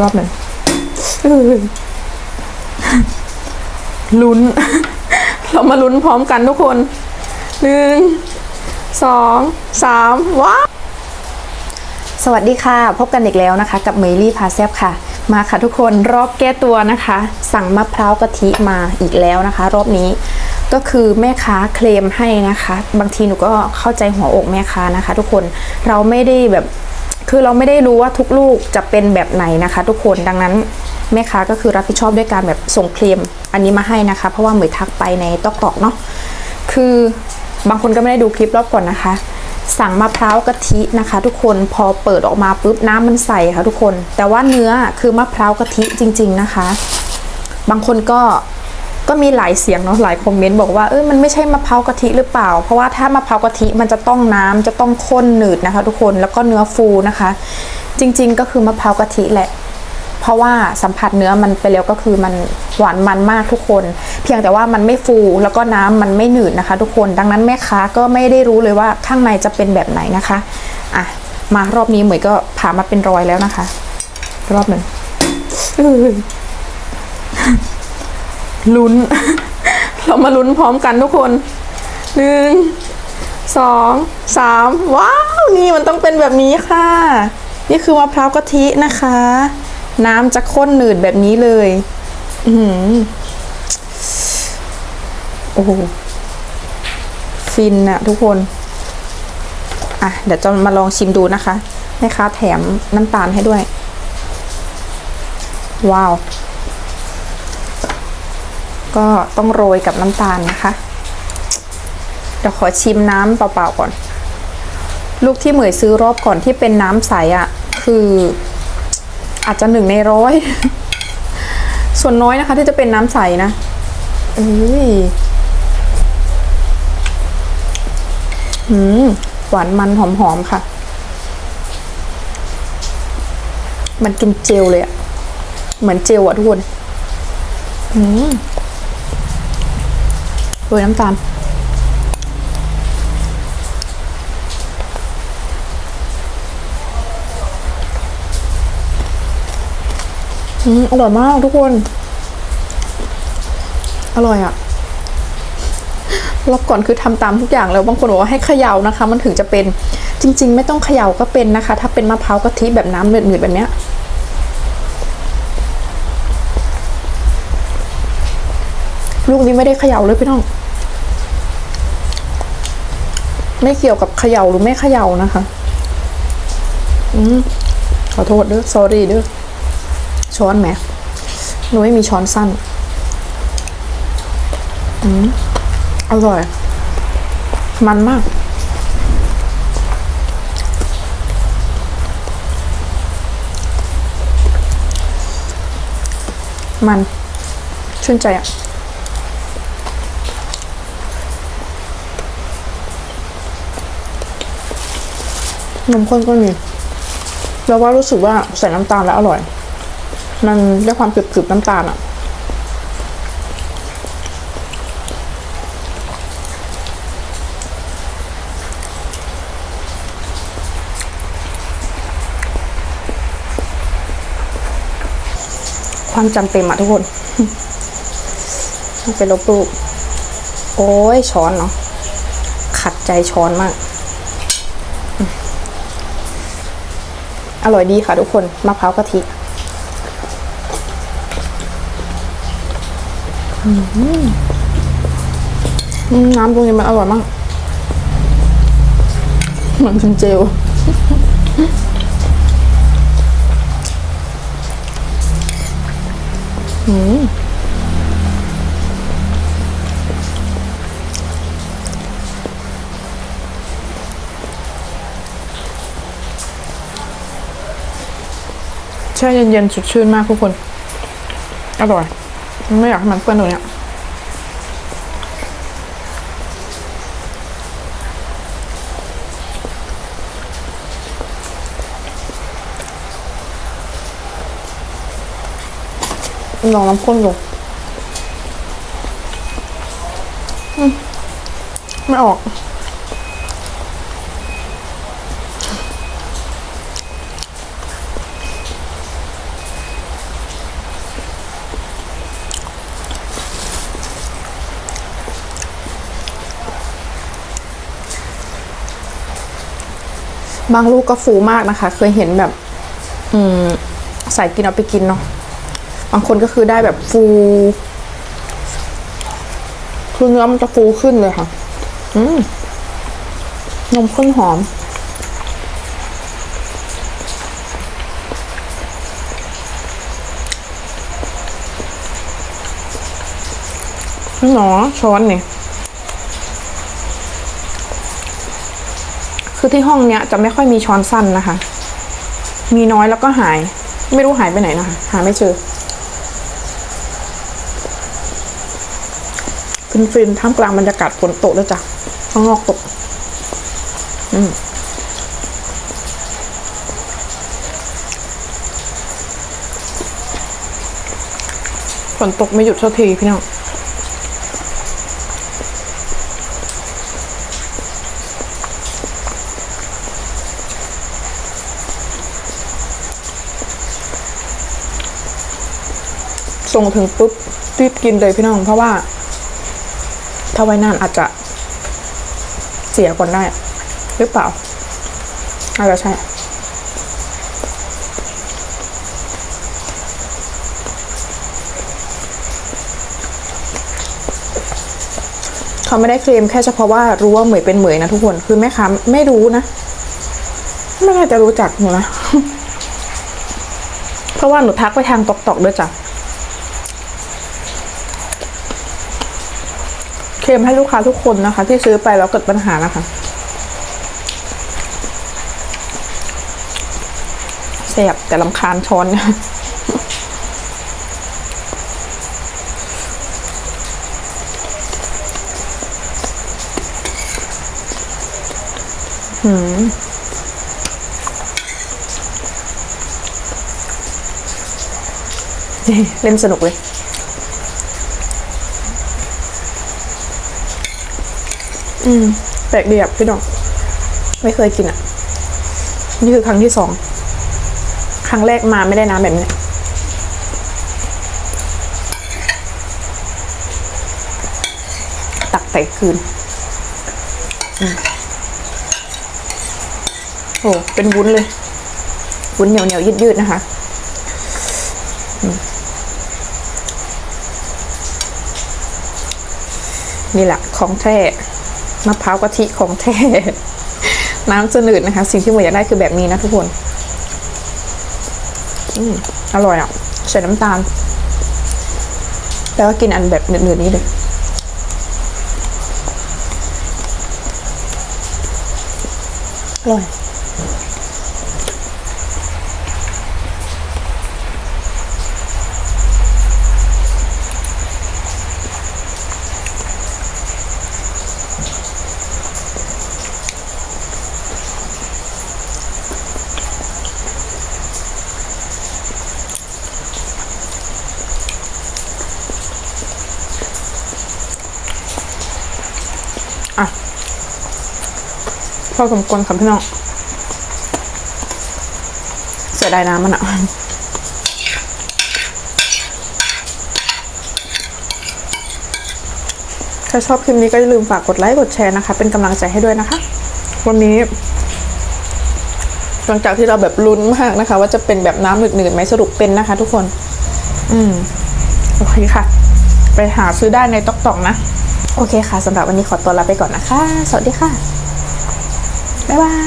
รอบหนึ่งเออลุ้น เรามาลุ้นพร้อมกันทุกคนหนึ่งสองสามว้าวสวัสดีค่ะ พบกันอีกแล้วนะคะ กับเมลี่พาแซบค่ะ มาค่ะทุกคนรอบแก้ตัวนะคะ สั่งมะพร้าวกะทิมาอีกแล้วนะคะ รอบนี้ก็คือแม่ค้าเคลมให้นะคะ บางทีหนูก็เข้าใจหัวอกแม่ค้านะคะ ทุกคนเราไม่ได้แบบ คือเราไม่ได้รู้ว่าทุกลูกจะเป็นแบบไหนนะคะ ทุกคนดังนั้นแม่ค้าก็คือรับผิดชอบด้วยการแบบส่งเคลมอันนี้มาให้นะคะ เพราะว่าเหมยทักไปในตอกตอกเนาะคือบางคนก็ไม่ได้ดูคลิปรอบก่อนนะคะ สั่งมะพร้าวกะทินะคะ ทุกคนพอเปิดออกมาปุ๊บน้ำมันใสค่ะทุกคน แต่ว่าเนื้อคือมะพร้าวกะทิจริง ๆนะคะ บางคนก็ ก็มีหลายเสียงเนาะหลายคอมเมนต์บอกว่าเออมันไม่ใช่มะพร้าวกะทิหรือเปล่า เพราะว่าถ้ามะพร้าวกะทิมันจะต้องน้ำจะต้องข้นหนืดนะคะ ทุกคนแล้วก็เนื้อฟูนะคะ จริงๆก็คือมะพร้าวกะทิแหละ เพราะว่าสัมผัสเนื้อมันไปแล้วก็คือมันหวานมันมากทุกคน เพียงแต่ว่ามันไม่ฟูแล้วก็น้ำมันไม่หนืดนะคะ ทุกคนดังนั้นแม่ค้าก็ไม่ได้รู้เลยว่าข้างในจะเป็นแบบไหนนะคะอะมารอบนี้เหมยก็ผ่ามาเป็นรอยแล้วนะคะ รอบหนึ่ง ลุ้น เรามาลุ้นพร้อมกันทุกคนหนึ่งสองสามว้าว นี่มันต้องเป็นแบบนี้ค่ะ นี่คือมะพร้าวกะทินะคะ น้ำจะข้นหนืดแบบนี้เลย อือหือโอ้โหฟินอะทุกคน อะ เดี๋ยวจะมาลองชิมดูนะคะแม่ค้าแถมน้ำตาลให้ด้วย ว้าว ก็ต้องโรยกับน้ำตาลนะคะ เดี๋ยวขอชิมน้ำเปล่าๆก่อน ลูกที่เหมยซื้อรอบก่อนที่เป็นน้ำใสอะ่ะ คืออาจจะหนึ่งในร้อย ส่วนน้อยนะคะ ที่จะเป็นน้ำใสนะอ้ยหืมหวานมันหอมๆค่ะ มันกินเจลเลยอะเหมือนเจลอะทุกคนอืม โรยน้ำตาล อืม อร่อยมากทุกคน อร่อยอะรอบก่อนคือทำตามทุกอย่างแล้วบางคนบอกว่าให้เขย่านะคะ มันถึงจะเป็นจริง ๆ ไม่ต้องเขย่าก็เป็นนะคะ ถ้าเป็นมะพร้าวกะทิแบบน้ำหนืดๆแบบเนี้ยลูกนี้ไม่ได้เขย่าเลยพี่น้อง ไม่เกี่ยวกับเขย่าหรือไม่เขย่านะคะ อืมขอโทษเด้อ sorry เด้อ ช้อนไหมหนูไม่มีช้อนสั้น อืมอร่อย มันมาก มัน ชื่นใจอะ นมข้นก็มีแล้วว่ารู้สึกว่าใส่น้ำตาลแล้วอร่อย มันได้ความกรึบๆน้ำตาลอะความจำเต็มอะทุกคนเป็นลบรูป โอ้ยช้อนเนาะขัดใจช้อนมาก อร่อยดีค่ะทุกคนมะพร้าวกะทิน้ำตรงนี้มันอร่อยมาก เหมือนเป็นเจล อืม แช่เย็นๆสดชื่นมากทุกคน อร่อย ไม่อยากให้มันเปื้อนตรงเนี้ยลองน้ำข้นดูไม่ออก บางลูกก็ฟูมากนะคะ เคยเห็นแบบ อืมใส่กินเอาไปกินเนาะบางคนก็คือได้แบบฟูคือเนื้อมันจะฟูขึ้นเลยค่ะ อืมนมข้นหอม หนอช้อนเนี่ย คือที่ห้องเนี้ยจะไม่ค่อยมีช้อนสั้นนะคะ มีน้อยแล้วก็หาย ไม่รู้หายไปไหนนะคะ หาไม่เจอฟินๆท่ามกลางบรรยากาศฝนตกด้วยจ้ะข้างนอกตก อืมฝนตกไม่หยุดสักทีพี่น้อง ส่งถึงปุ๊บรีบกินเลยพี่น้องเพราะว่า ถ้าไว้นานอาจจะเสียก่อนได้ หรือเปล่าอาจจะใช่เขาไม่ได้เคลมแค่เฉพาะว่ารู้ว่าเหมยเป็นเหมยนะทุกคนคือแม่ค้าไม่รู้นะ ไม่น่าจะรู้จักหนูนะ เพราะว่าหนูทักไปทางตอกตอกๆด้วยจ้ะ เคลมให้ลูกค้าทุกคนนะคะ ที่ซื้อไปแล้วเกิดปัญหานะคะแสบแต่ลำคาญช้อนหืมเล่นสนุกเลย อืมแปลกดีอะพี่น้อง ไม่เคยกินอะ นี่คือครั้งที่สอง ครั้งแรกมาไม่ได้น้ำแบบนี้ตักใส่คืนอโอ้เป็นวุ้นเลย วุ้นเหนียวเหนียวยืดยืดๆนะคะนี่แหละของแท้ มะพร้าวกะทิของแท้ น้ำจะหนืดนะคะ สิ่งที่หมูอยากได้คือแบบนี้นะทุกคนอืมอร่อยอะใส่น้ำตาล แล้วก็กินอันแบบหนืดๆนี้เลยอร่อย อะพอสมควรค่ะพี่น้องเสียดายน้ำมันอะถ้าชอบคลิปนี้ก็อย่าลืมฝากกดไลค์กดแชร์นะคะ เป็นกำลังใจให้ด้วยนะคะ วันนี้ หลังจากที่เราแบบลุ้นมากนะคะ ว่าจะเป็นแบบน้ำหนืดๆไหมสรุปเป็นนะคะ ทุกคน อืม โอเคค่ะ ไปหาซื้อได้ในตอกตอกนะ โอเคค่ะสำหรับวันนี้ขอตัวลาไปก่อนนะคะ สวัสดีค่ะ บ๊ายบาย